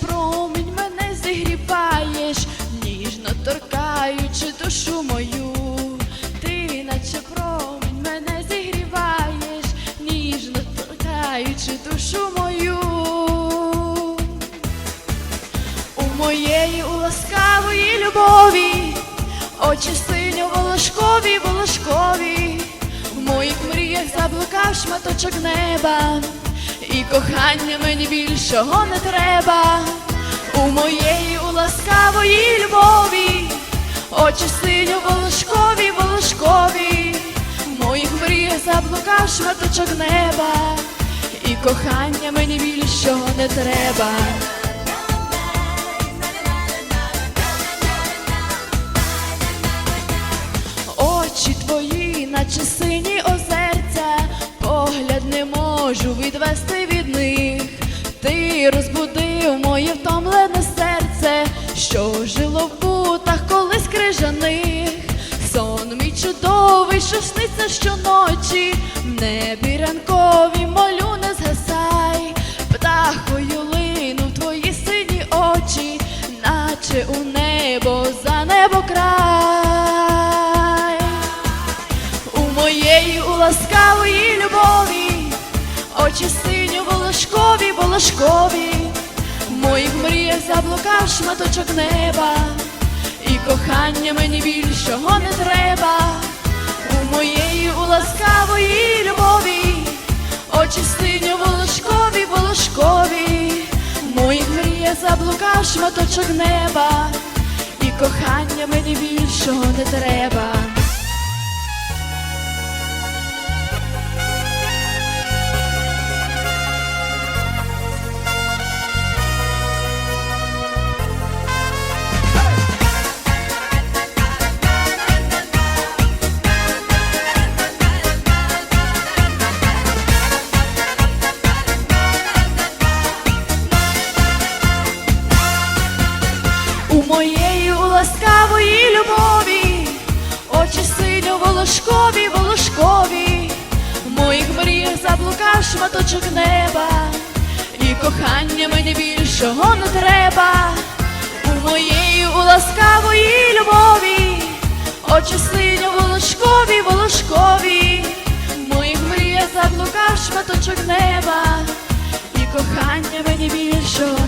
промінь мене зігріваєш, ніжно торкаючи душу мою, ти наче промінь мене зігріваєш, ніжно торкаючи душу мою. У моєї у ласкавої любові, очі синьо волошкові, волошкові, в моїх мріях заблукав шматочок неба, і кохання мені більшого не треба. У моєї у ласкавої любові, очі синьо волошкові, волошкові, в моїх мріях заблукав шматочок неба, і кохання мені більшого не треба. Очі твої, наче сині чудовий, що сниться щоночі, в небі ранкові молю не згасай, птахою лину твої сині очі, наче у небо за небо край. У моєї у ласкавої любові, очі синьо волошкові, волошкові, в моїх мріях заблукав шматочок неба, і кохання мені більшого не треба. Шматочок неба, і кохання мені більшого не треба. Шматочок неба, і кохання мені більшого не треба. У моєї у ласкавої любові, очі синьо волошкові, волошкові, моїх мріях заблукав шматочок неба, і кохання мені більшого